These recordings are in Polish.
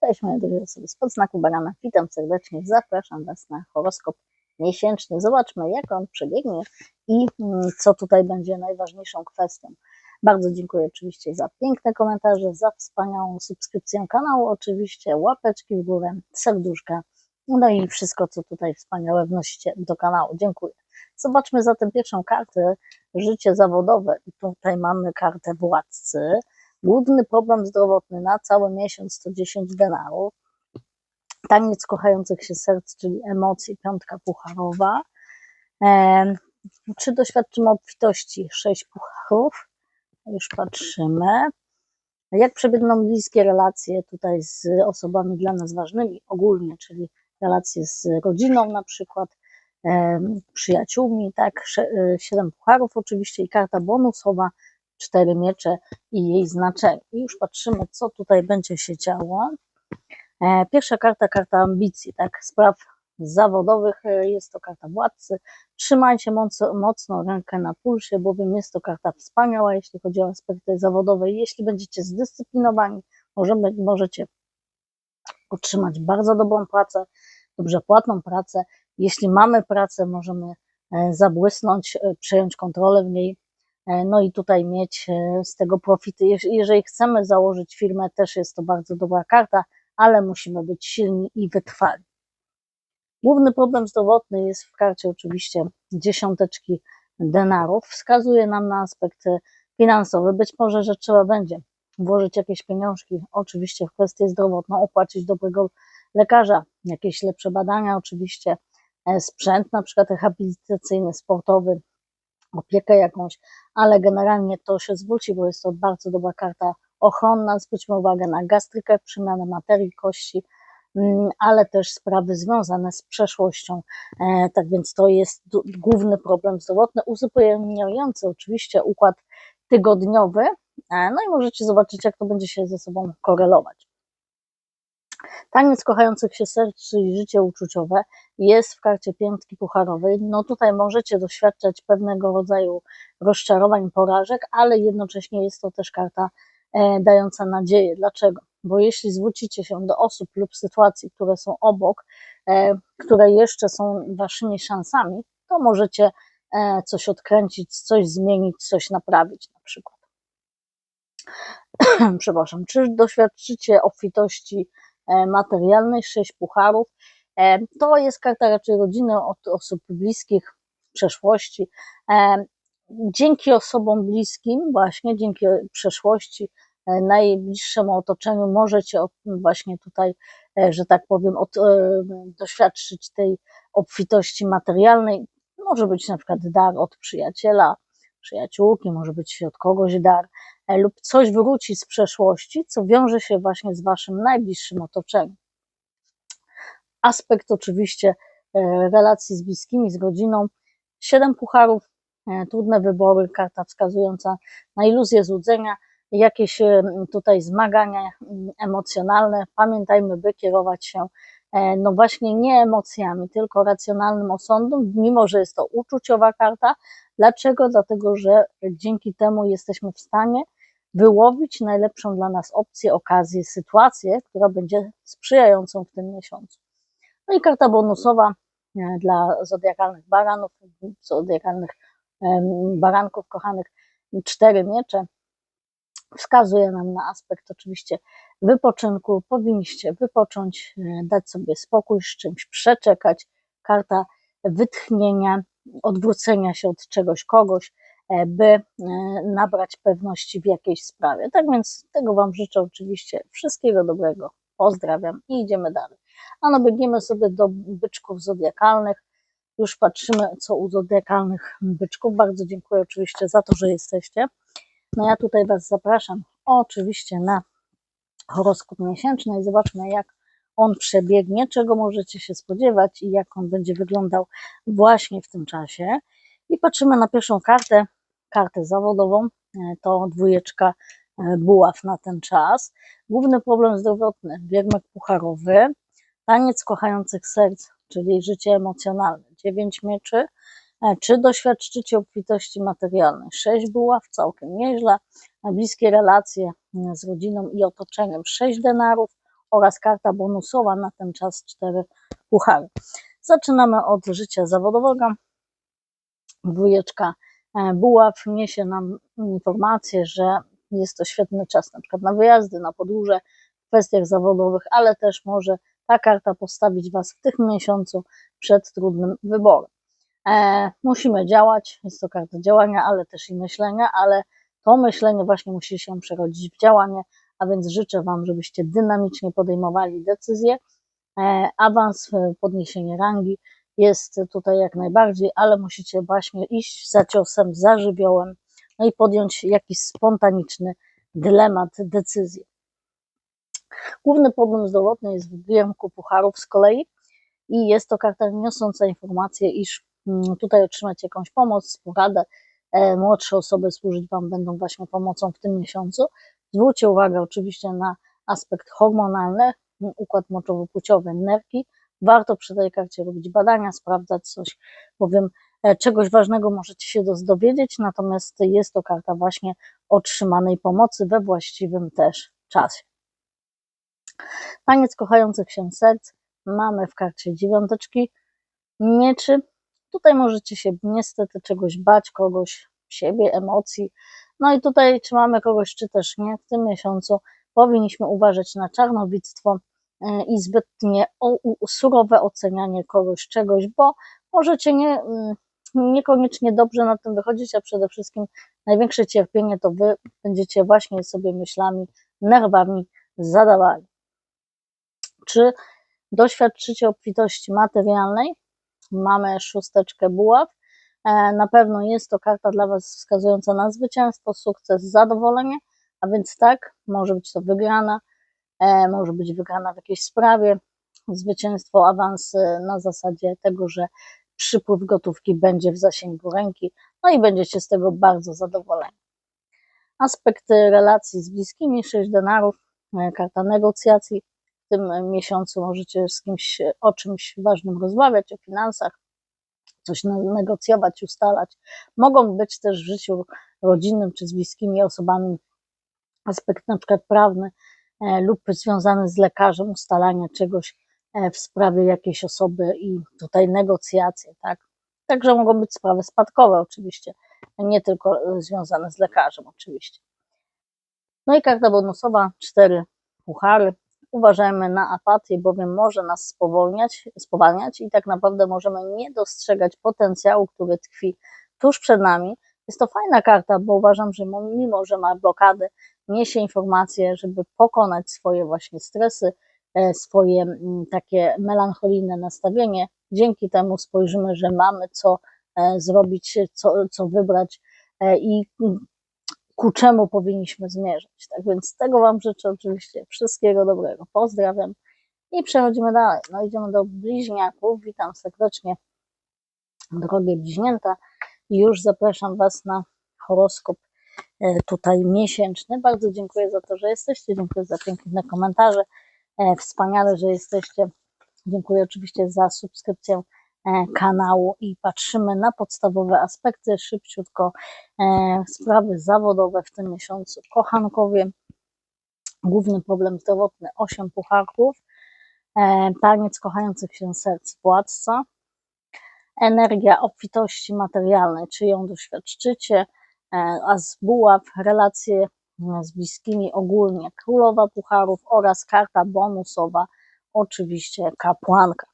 Cześć moje drogie osoby spod znaku barana, witam serdecznie, zapraszam Was na horoskop miesięczny. Zobaczmy jak on przebiegnie i mm, co tutaj będzie najważniejszą kwestią. Bardzo dziękuję oczywiście za piękne komentarze, za wspaniałą subskrypcję kanału, oczywiście łapeczki w górę, serduszka, no i wszystko co tutaj wspaniałe wnosicie do kanału. Dziękuję. Zobaczmy zatem pierwszą kartę, życie zawodowe i tutaj mamy kartę władcy. Główny problem zdrowotny na cały miesiąc to 10 denarów. Taniec kochających się serc, czyli emocje, piątka pucharowa. E, czy doświadczymy obfitości? 6 pucharów. Już patrzymy. Jak przebiegną bliskie relacje tutaj z osobami dla nas ważnymi, ogólnie, czyli relacje z rodziną na przykład, e, przyjaciółmi, tak, 7 pucharów oczywiście i karta bonusowa, cztery miecze i jej znaczenie. I już patrzymy, co tutaj będzie się działo. E, pierwsza karta, karta ambicji, tak, spraw zawodowych, e, jest to karta władcy. Trzymajcie mocno, mocno rękę na pulsie, bowiem jest to karta wspaniała, jeśli chodzi o aspekty zawodowe. Jeśli będziecie zdyscyplinowani, możemy, możecie otrzymać bardzo dobrą pracę, dobrze płatną pracę. Jeśli mamy pracę, możemy e, zabłysnąć, przejąć kontrolę w niej, no i tutaj mieć e, z tego profity. Jeżeli chcemy założyć firmę, też jest to bardzo dobra karta, ale musimy być silni i wytrwali. Główny problem zdrowotny jest w karcie oczywiście dziesiąteczki denarów. Wskazuje nam na aspekt finansowy. Być może, że trzeba będzie włożyć jakieś pieniążki, oczywiście w kwestię zdrowotną, opłacić dobrego lekarza, jakieś lepsze badania, oczywiście e, sprzęt, na przykład rehabilitacyjny, sportowy, opiekę jakąś, ale generalnie to się zwróci, bo jest to bardzo dobra karta ochronna. Zwróćmy uwagę na gastrykę, przemianę materii, kości, mm, ale też sprawy związane z przeszłością. E, tak więc to jest główny problem zdrowotny, uzupełniający oczywiście układ tygodniowy. E, no i możecie zobaczyć, jak to będzie się ze sobą korelować. Taniec kochających się serc, czyli życie uczuciowe, jest w karcie piętki pucharowej. No tutaj możecie doświadczać pewnego rodzaju rozczarowań, porażek, ale jednocześnie jest to też karta e, dająca nadzieję. Dlaczego? Bo jeśli zwrócicie się do osób lub sytuacji, które są obok, e, które jeszcze są waszymi szansami, to możecie e, coś odkręcić, coś zmienić, coś naprawić na przykład. Przepraszam, czy doświadczycie obfitości materialnej, sześć pucharów. E, to jest karta raczej rodziny od osób bliskich w przeszłości. E, dzięki osobom bliskim, właśnie dzięki przeszłości, najbliższemu otoczeniu możecie właśnie tutaj, że tak powiem, od, doświadczyć tej obfitości materialnej. Może być na przykład dar od przyjaciela, przyjaciółki, może być od kogoś dar, E, lub coś wróci z przeszłości, co wiąże się właśnie z Waszym najbliższym otoczeniem. Aspekt oczywiście e, relacji z bliskimi, z rodziną. Siedem pucharów, e, trudne wybory, karta wskazująca na iluzję złudzenia, jakieś tutaj zmagania emocjonalne. Pamiętajmy, by kierować się no właśnie nie emocjami, tylko racjonalnym osądem, mimo że jest to uczuciowa karta. Dlaczego? Dlatego, że dzięki temu jesteśmy w stanie wyłowić najlepszą dla nas opcję, okazję, sytuację, która będzie sprzyjającą w tym miesiącu. No i karta bonusowa e, dla zodiakalnych baranów, zodiakalnych baranków kochanych, cztery miecze, wskazuje nam na aspekt oczywiście wypoczynku. Powinniście wypocząć, e, dać sobie spokój, z czymś przeczekać. Karta wytchnienia, odwrócenia się od czegoś, kogoś, E, by e, nabrać pewności w jakiejś sprawie. Tak więc tego Wam życzę oczywiście wszystkiego dobrego. Pozdrawiam i idziemy dalej. A no biegniemy sobie do byczków zodiakalnych. Już patrzymy, co u zodiakalnych byczków. Bardzo dziękuję oczywiście za to, że jesteście. No ja tutaj Was zapraszam oczywiście na horoskop miesięczny i zobaczmy, jak on przebiegnie, czego możecie się spodziewać i jak on będzie wyglądał właśnie w tym czasie. I patrzymy na pierwszą kartę, kartę zawodową, e, to dwójeczka e, buław na ten czas. Główny problem zdrowotny, biermek pucharowy, taniec kochających serc, czyli życie emocjonalne, dziewięć mieczy, czy doświadczycie obfitości materialnej? Sześć buław, całkiem nieźle, bliskie relacje z rodziną i otoczeniem, sześć denarów, oraz karta bonusowa na ten czas cztery puchary. Zaczynamy od życia zawodowego. Dwójeczka e, buław niesie nam informację, że jest to świetny czas na przykład na wyjazdy, na podróże w kwestiach zawodowych, ale też może ta karta postawić Was w tym miesiącu przed trudnym wyborem. E, musimy działać, jest to karta działania, ale też i myślenia, ale to myślenie właśnie musi się przerodzić w działanie, a więc życzę Wam, żebyście dynamicznie podejmowali decyzje. E, awans, e, podniesienie rangi jest tutaj jak najbardziej, ale musicie właśnie iść za ciosem, za żywiołem, no i podjąć jakiś spontaniczny dylemat, decyzję. Główny problem zdrowotny jest w Giermku Pucharów z kolei i jest to karta niosąca informację, iż tutaj otrzymać jakąś pomoc, poradę, e, młodsze osoby służyć Wam będą właśnie pomocą w tym miesiącu. Zwróćcie uwagę oczywiście na aspekt hormonalny, układ moczowo-płciowy, nerki. Warto przy tej karcie robić badania, sprawdzać coś, bowiem e, czegoś ważnego możecie się dowiedzieć, natomiast jest to karta właśnie otrzymanej pomocy we właściwym też czasie. Taniec kochających się serc mamy w karcie dziewiąteczki mieczy. Tutaj możecie się niestety czegoś bać, kogoś, siebie, emocji. No i tutaj, czy mamy kogoś, czy też nie, w tym miesiącu powinniśmy uważać na czarnowictwo e, i zbytnie surowe ocenianie kogoś, czegoś, bo możecie nie, mm, niekoniecznie dobrze na tym wychodzić, a przede wszystkim największe cierpienie to wy będziecie właśnie sobie myślami, nerwami zadawali. Czy doświadczycie obfitości materialnej? Mamy szósteczkę buław. E, na pewno jest to karta dla Was wskazująca na zwycięstwo, sukces, zadowolenie, a więc tak, może być to wygrana, e, może być wygrana w jakiejś sprawie, zwycięstwo, awans e, na zasadzie tego, że przypływ gotówki będzie w zasięgu ręki, no i będziecie z tego bardzo zadowoleni. Aspekty relacji z bliskimi, 6 denarów, karta negocjacji, tym miesiącu możecie z kimś o czymś ważnym rozmawiać, o finansach, coś negocjować, ustalać. Mogą być też w życiu rodzinnym czy z bliskimi osobami aspekt na przykład prawny e, lub związany z lekarzem, ustalania czegoś e, w sprawie jakiejś osoby i tutaj negocjacje, tak. Także mogą być sprawy spadkowe oczywiście, nie tylko e, związane z lekarzem oczywiście. No i karta bonusowa, cztery puchary, Uważajmy na apatię, bowiem może nas spowolniać, spowalniać i tak naprawdę możemy nie dostrzegać potencjału, który tkwi tuż przed nami. Jest to fajna karta, bo uważam, że mimo, że ma blokady, niesie informacje, żeby pokonać swoje właśnie stresy, e, swoje mm, takie melancholijne nastawienie. Dzięki temu spojrzymy, że mamy co e, zrobić, co, co wybrać e, i ku czemu powinniśmy zmierzać. Tak więc tego Wam życzę oczywiście wszystkiego dobrego. Pozdrawiam i przechodzimy dalej. No idziemy do bliźniaków. Witam serdecznie, drogie bliźnięta. Już zapraszam Was na horoskop e, tutaj miesięczny. Bardzo dziękuję za to, że jesteście. Dziękuję za piękne komentarze. E, wspaniale, że jesteście. Dziękuję oczywiście za subskrypcję kanału i patrzymy na podstawowe aspekty szybciutko. E, sprawy zawodowe w tym miesiącu. Kochankowie, główny problem zdrowotny 8 pucharków. E, taniec kochających się serc władca. Energia obfitości materialnej, czy ją doświadczycie, a z buław relacje z bliskimi ogólnie królowa pucharów oraz karta bonusowa oczywiście kapłanka.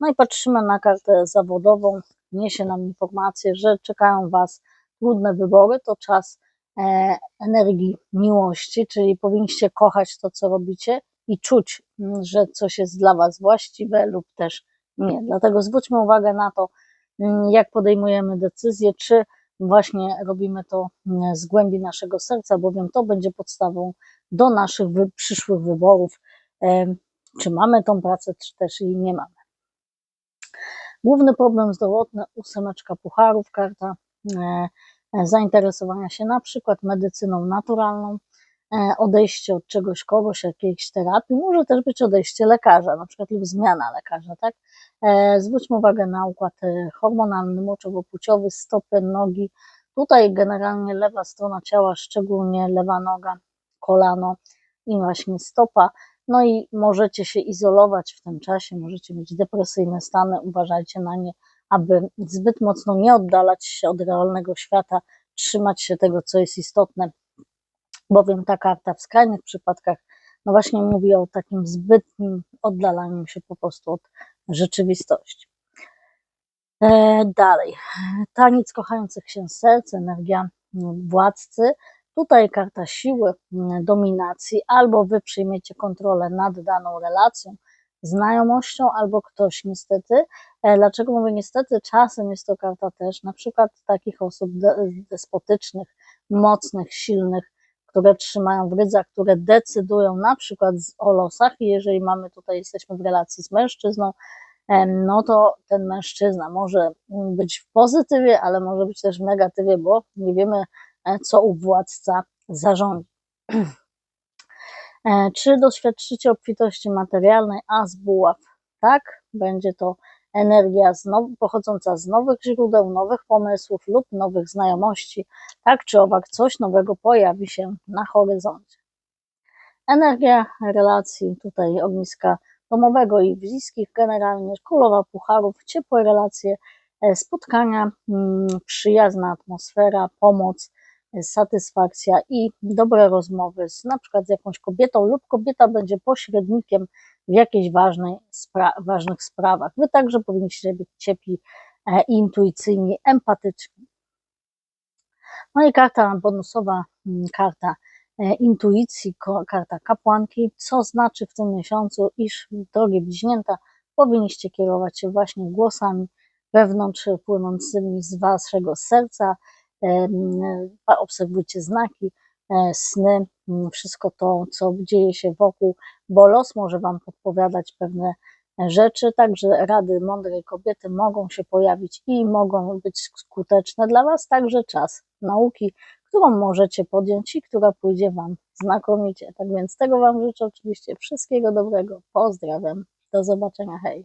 No i patrzymy na kartę zawodową. Niesie nam informację, że czekają Was trudne wybory. To czas e, energii miłości, czyli powinniście kochać to, co robicie i czuć, mm, że coś jest dla Was właściwe lub też nie. Dlatego zwróćmy uwagę na to, mm, jak podejmujemy decyzje, czy właśnie robimy to mm, z głębi naszego serca, bowiem to będzie podstawą do naszych przyszłych wyborów czy mamy tą pracę, czy też jej nie mamy. Główny problem zdrowotny, ósemeczka pucharów, karta e, e, zainteresowania się na przykład medycyną naturalną, e, odejście od czegoś, kogoś, jakiejś terapii, może też być odejście lekarza, na przykład lub zmiana lekarza, tak? Zwróćmy uwagę na układ hormonalny, moczowo-płciowy, stopy, nogi. Tutaj generalnie lewa strona ciała, szczególnie lewa noga, kolano i właśnie stopa, No i możecie się izolować w tym czasie, możecie mieć depresyjne stany, uważajcie na nie, aby zbyt mocno nie oddalać się od realnego świata, trzymać się tego, co jest istotne, bowiem ta karta w skrajnych przypadkach, no właśnie mówi o takim zbytnim oddalaniu się po prostu od rzeczywistości. E, dalej, taniec kochających się serc, energia władcy. Tutaj karta siły, dominacji, albo wy przyjmiecie kontrolę nad daną relacją, znajomością, albo ktoś niestety. E, dlaczego mówię niestety? Czasem jest to karta też na przykład takich osób despotycznych, mocnych, silnych, które trzymają w rydzach, które decydują na przykład o losach i jeżeli mamy tutaj, jesteśmy w relacji z mężczyzną, no to ten mężczyzna może być w pozytywie, ale może być też w negatywie, bo nie wiemy, co u władca zarządzi. E, czy doświadczycie obfitości materialnej, a z buław? Tak, będzie to energia z now, pochodząca z nowych źródeł, nowych pomysłów lub nowych znajomości. Tak czy owak, coś nowego pojawi się na horyzoncie. Energia relacji, tutaj ogniska domowego i bliskich, generalnie królowa pucharów, ciepłe relacje, e, spotkania, mm, przyjazna atmosfera, pomoc, e, satysfakcja i dobre rozmowy z na przykład z jakąś kobietą lub kobieta będzie pośrednikiem w jakichś ważnej, spra ważnych sprawach. Wy także powinniście być ciepli, e, intuicyjni, empatyczni. No i karta bonusowa, mm, karta E, intuicji, karta kapłanki, co znaczy w tym miesiącu, iż drogie bliźnięta powinniście kierować się właśnie głosami wewnątrz płynącymi z waszego serca, obserwujcie znaki, e, sny, wszystko to, co dzieje się wokół, bo los może wam podpowiadać pewne rzeczy, także rady mądrej kobiety mogą się pojawić i mogą być skuteczne dla was, także czas nauki, którą możecie podjąć i która pójdzie Wam znakomicie. Tak więc tego Wam życzę oczywiście wszystkiego dobrego. Pozdrawiam. Do zobaczenia. Hej.